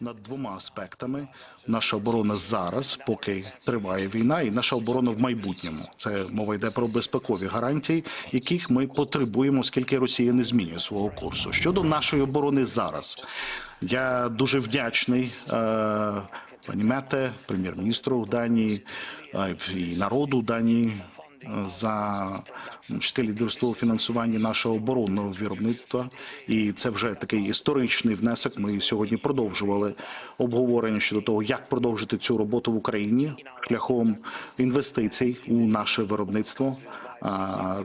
над двома аспектами: наша оборона зараз, поки триває війна, і наша оборона в майбутньому. Це мова йде про безпекові гарантії, яких ми потребуємо, оскільки Росія не змінює свого курсу. Щодо нашої оборони зараз, я дуже вдячний. Е- Пані Мете, прем'єр-міністру Данії е, і народу Данії за чітке лідерство у фінансуванні нашого оборонного виробництва, і це вже такий історичний внесок. Ми сьогодні продовжували обговорення щодо того, як продовжити цю роботу в Україні шляхом інвестицій у наше виробництво.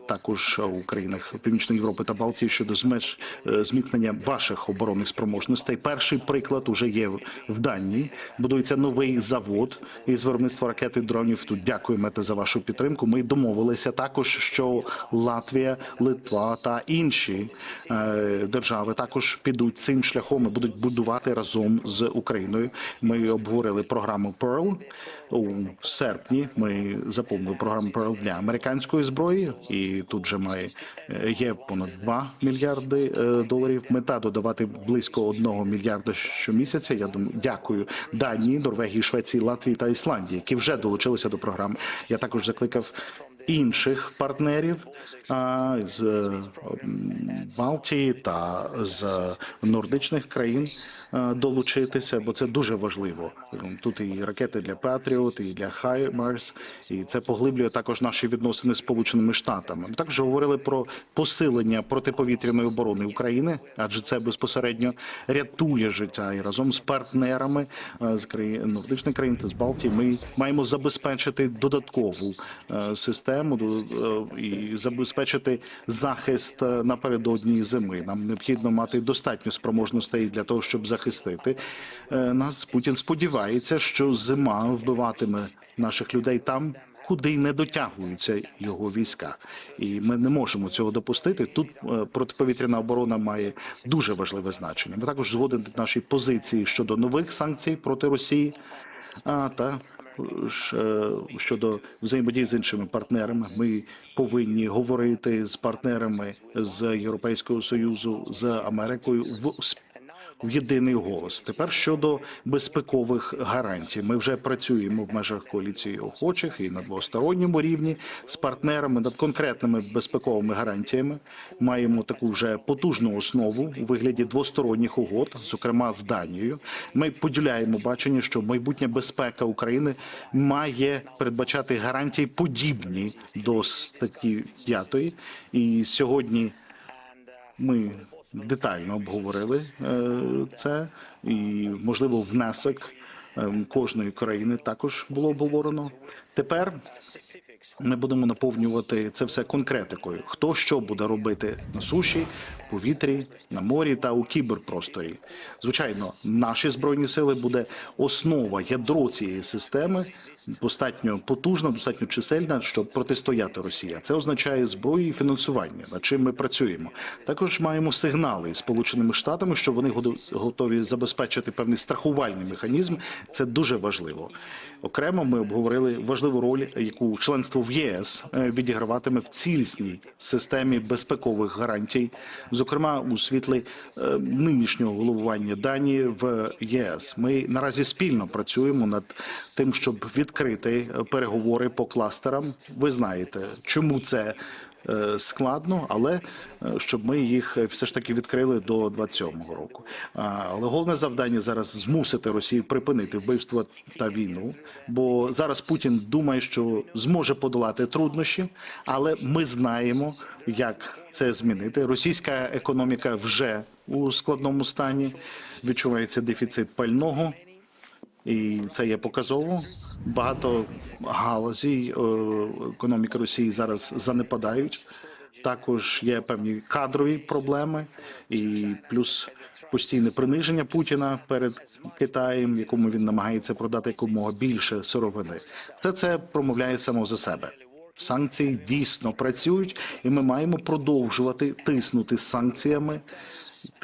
Також у країнах Північної Європи та Балтії щодо змеж- е, зміцнення ваших оборонних спроможностей. Перший приклад уже є в- Данії. Будується новий завод із виробництва ракет і дронів. Тут дякую Мете за вашу підтримку. Ми домовилися також, що Латвія, Литва та інші е, держави також підуть цим шляхом і будуть будувати разом з Україною. Ми обговорили програму Pearl. У серпні ми заповнили програму Pearl для американської зброї, і тут вже має е, є понад 2 мільярди е, доларів. Мета додавати близько 1 мільярда щомісяця. Я думаю, дякую Данії, Норвегії, Швеції, Латвії та Ісландії, які вже долучилися до програми. Я також закликав. Інших партнерів з е, Балтії та з нордичних країн долучитися, бо це дуже важливо. Тут і ракети для Patriot, і для HIMARS, і це поглиблює також наші відносини з Сполученими Штатами. Ми також говорили про посилення протиповітряної оборони України, адже це безпосередньо рятує життя і разом з партнерами з країн нордичних країн та з Балтії ми маємо забезпечити додаткову е, систему е, і забезпечити захист е, напередодні зими. Нам необхідно мати достатньо спроможностей для того, щоб захистити е, нас. Путін сподівається, що зима вбиватиме наших людей там. Куди й не дотягуються його війська, і ми не можемо цього допустити. Тут протиповітряна оборона має дуже важливе значення. Ми також згодені наші позиції щодо нових санкцій проти Росії, та щодо взаємодії з іншими партнерами. Ми повинні говорити з партнерами з Європейського союзу з Америкою в в єдиний голос. Тепер щодо безпекових гарантій, ми вже працюємо в межах коаліції охочих і на двосторонньому рівні з партнерами над конкретними безпековими гарантіями. Маємо таку вже потужну основу у вигляді двосторонніх угод, зокрема з Данією. Ми поділяємо бачення, що майбутня безпека України має передбачати гарантії подібні до статті 5. І сьогодні ми детально обговорили е, це, і можливо внесок е, кожної країни також було обговорено. Тепер ми будемо наповнювати це все конкретикою. Хто що буде робити на суші, повітрі, на морі та у кіберпросторі. Звичайно, наші збройні сили буде основа ядро цієї системи, достатньо потужна, достатньо чисельна, щоб протистояти Росії. Це означає зброю і фінансування, над чим ми працюємо. Також маємо сигнали з Сполученими Штатами, що вони готові забезпечити певний страхувальний механізм. Це дуже важливо. Окремо ми обговорили важливу роль, яку членство в ЄС е, відіграватиме в цілісній системі безпекових гарантій, зокрема у світлі е, нинішнього головування Данії в ЄС. Ми наразі спільно працюємо над тим, щоб відкрити е, переговори по кластерам. Ви знаєте, чому це складно, але е, щоб ми їх е, все ж таки відкрили до 27-го року. Але головне завдання зараз змусити Росію припинити вбивство та війну. Бо зараз Путін думає, що зможе подолати труднощі, але ми знаємо, як це змінити. Російська економіка вже у складному стані. Відчувається дефіцит пального. І це є показово. Багато галузей е, економіки Росії зараз занепадають. Також є певні кадрові проблеми, і плюс постійне приниження Путіна перед Китаєм, якому він намагається продати якомога більше сировини. Все це промовляє само за себе. Санкції дійсно працюють, і ми маємо продовжувати тиснути санкціями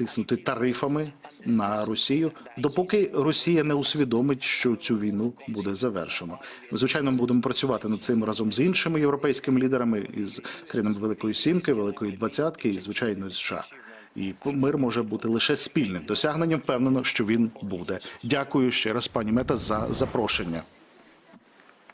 тиснути тарифами на Росію, допоки Росія не усвідомить, що цю війну буде завершено. Звичайно, ми будемо працювати над цим разом з іншими європейськими лідерами із країнами Великої Сімки, Великої Двадцятки і звичайно США. І мир може бути лише спільним досягненням. Впевнено, що він буде. Дякую ще раз, пані Мета, за запрошення.